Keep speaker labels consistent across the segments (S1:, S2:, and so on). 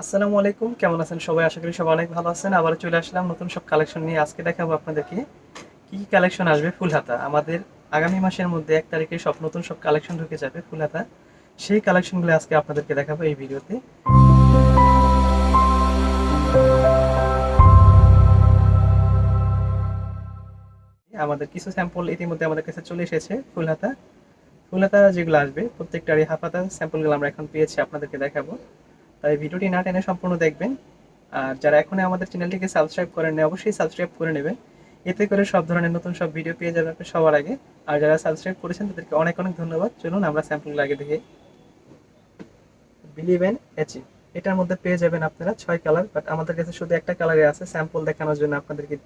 S1: আসসালামু আলাইকুম, কেমন আছেন সবাই? আশা করি সবাই অনেক ভালো আছেন। আবার চলে আসলাম নতুন সব কালেকশন নিয়ে। আজকে দেখাবো আপনাদেরকে কি কি কালেকশন আসবে ফুল হাতা আমাদের আগামী মাসের মধ্যে এক তারিখে সব নতুন সব কালেকশন ঢুকে যাবে ফুল হাতা সেই কালেকশনগুলো আজকে আপনাদেরকে দেখাবো এই ভিডিওতে। আমাদের কিছু স্যাম্পল ইতিমধ্যে আমাদের কাছে চলে এসেছে ফুল হাতা ফুল হাতা যেগুলো আসবে, প্রত্যেকটারই হাফ হাতা স্যাম্পলগুলো আমরা এখন পেয়েছি, আপনাদেরকে দেখাবো। তাই ভিডিওটি না টেনে সম্পূর্ণ দেখবেন। আর যারা এখনই আমাদের চ্যানেলটিকে সাবস্ক্রাইব করেন অবশ্যই সাবস্ক্রাইব করে নেবেন। এতে করে সব ধরনের নতুন সব ভিডিও পেয়ে যাবেন আপনি সবার আগে। আর যারা সাবস্ক্রাইব করেছেন, তাদেরকে অনেক অনেক ধন্যবাদ। চলুন আমরা স্যাম্পল আগে দেখে। বিলিভ এন অ্যাচিভ এটার মধ্যে পেয়ে যাবেন আপনারা ছয় কালার বাট আমাদের কাছে শুধু একটা কালারে আছে স্যাম্পল দেখানোর জন্য আপনাদেরকে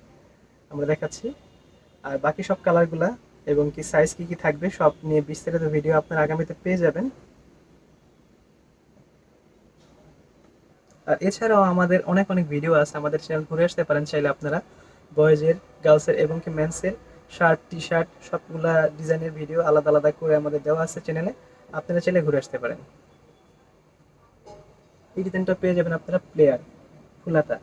S1: আমরা দেখাচ্ছি। আর বাকি সব কালারগুলা এবং কি সাইজ কি কি থাকবে, সব নিয়ে বিস্তারিত ভিডিও আপনারা আগামীতে পেয়ে যাবেন। আর এছাড়াও আমাদের অনেক অনেক ভিডিও আছে, আমাদের চ্যানেল ঘুরে আসতে পারেন চাইলে আপনারা। বয়েজের গার্লসের এবং কি মেন্সের শার্ট টি শার্ট সবগুলা ডিজাইনের ভিডিও আলাদা আলাদা করে আমাদের দেওয়া আছে চ্যানেলে আপনারা চাইলে ঘুরে আসতে পারেন। এই ডিজাইনটা পেয়ে যাবেন আপনারা প্লেয়ার ফুলাতা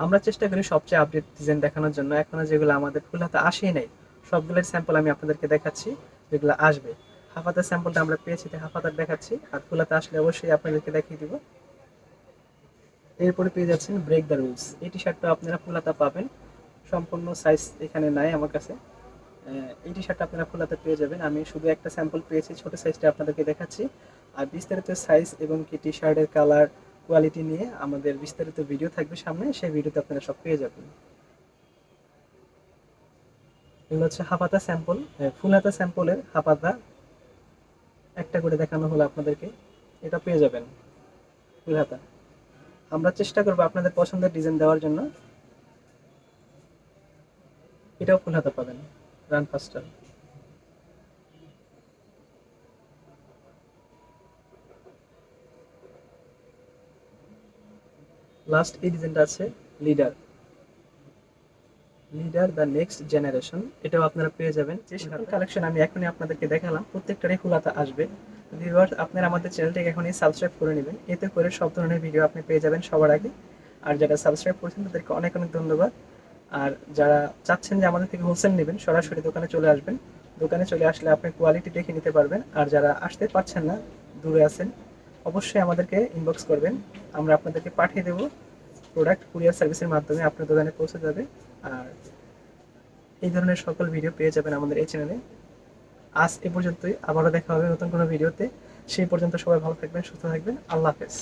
S1: আমরা চেষ্টা করি সবচেয়ে আপডেট ডিজাইন দেখানোর জন্য। এখনও যেগুলো আমাদের ফুলাতা আসেই নাই, সবগুলোর স্যাম্পল আমি আপনাদেরকে দেখাচ্ছি, যেগুলো আসবে। হাফাতার স্যাম্পলটা আমরা পেয়েছি হাফাতার দেখাচ্ছি। আর ফুলাতা আসলে অবশ্যই আপনাদেরকে দেখিয়ে দিব। এরপরে পেয়ে যাচ্ছেন ব্রেক দ্য রুলস এই টি শার্টটা আপনারা ফুলাতা পাবেন। সম্পূর্ণ সাইজ এখানে নাই আমার কাছে। এই টি শার্টটা আপনারা ফুলাতে পেয়ে যাবেন। আমি শুধু একটা স্যাম্পল পেয়েছি, ছোট সাইজটা আপনাদেরকে দেখাচ্ছি। আর বিস্তারিত সাইজ এবং কি টি শার্টের কালার কোয়ালিটি নিয়ে আমাদের বিস্তারিত ভিডিও থাকবে সামনে। সেই ভিডিওতে আপনারা সব পেয়ে যাবেন। এগুলো হচ্ছে হাফাতা স্যাম্পল ফুল হাতা স্যাম্পলের হাফাতা। একটা করে দেখানো হলো আপনাদেরকে। এটা পেয়ে যাবেন ফুল হাতা আমরা চেষ্টা করব আপনাদের পছন্দের ডিজাইন দেওয়ার জন্য। এটাও ফুল হাতা পাবেন রান ফাস্টার লাস্ট এই ডিজাইনটা আছে leader leader the next generation এটাও আপনারা পেয়ে যাবেন। যে সকল কালেকশন আমি এখনই আপনাদেরকে দেখালাম। প্রত্যেকটারই ফুলাতা আসবে। ভিউয়ার্স আপনারা আমাদের চ্যানেলটিকে এখনই সাবস্ক্রাইব করে নেবেন। এতে করে সব ধরনের ভিডিও আপনি পেয়ে যাবেন সবার আগে। আর যারা সাবস্ক্রাইব করেছেন, তাদেরকে অনেক অনেক ধন্যবাদ। আর যারা চাচ্ছেন যে আমাদের থেকে হোলসেল নেবেন, সরাসরি দোকানে চলে আসবেন। দোকানে চলে আসলে আপনি কোয়ালিটি দেখে নিতে পারবেন। আর যারা আসতে পারছেন না, দূরে আছেন, অবশ্যই আমাদেরকে ইনবক্স করবেন। আমরা আপনাদেরকে পাঠিয়ে দেবো প্রোডাক্ট কুরিয়ার সার্ভিসের মাধ্যমে, আপনার দোকানে পৌঁছে যাবে। আর এই ধরনের সকল ভিডিও পেয়ে যাবেন আমাদের এই চ্যানেলে আজ এ পর্যন্তই। আবারও দেখা হবে নতুন কোনো ভিডিওতে। সেই পর্যন্ত সবাই ভালো থাকবেন, সুস্থ থাকবেন। আল্লাহ হাফেজ।